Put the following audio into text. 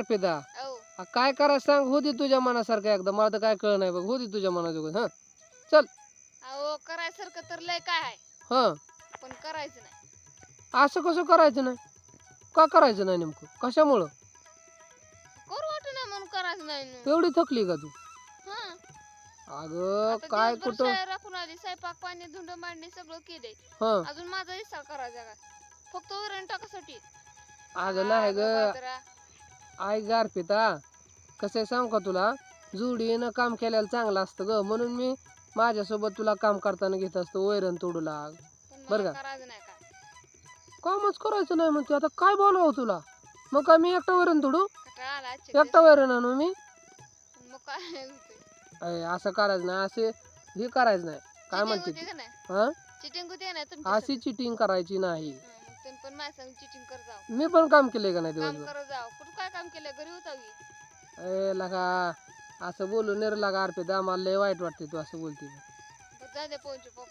अर्पिता अहो आ, काय करायचं सांग? होती तुझ्या मनासारखं एकदा. मला तर काय कळ नाही बघ. होती तुझ्या मनाजोगं हा? अहो करायसारखं तर लय काय आहे? हा. पण करायचं नाही. असं कसं करायचं नाही? का करायचं नाही नेमकं? कशामुळं? करू वाटत नाही म्हणून करायचं नाही न. एवढी थकली का तू? हं. अगं आता काय दिवसभर कुठं? शाळा राखून आली स्वयंपाक पाणी धुंड मांडणी सगळं केलंय. हा. अजून माझा हिस्सा करायचा का? फक्त वरण टाकासाठी. अगं नाही ग. बाजरा. आई गार पिता कसं आहे सांग का तुला? जुडीनं काम केल्याला चांगलं असतं ग. म्हणून मी माझ्यासोबत तुला काम करताना घेत असतो वैरण तोडू लाग. बरं का? कामच करायचं नाही म्हणते आता काय बोलावं तुला? मग काय मी एकटा वैरण तोडू? दिवस. एकटा वैरण आणू मी? अय, असं करायचं नाही. असे हे करायचं नाही. काय म्हणते हा? अशी चिटिंग करायची नाही. मी पण काम केलंय का नाही दिवसभर? कुठं काय काम केलं घरी होता की? ए लगा असं बोलू नेर लागा अर्पिता मला लय वाईट वाटते तू असं बोलते. जाऊ दे पोहोचू पप्पा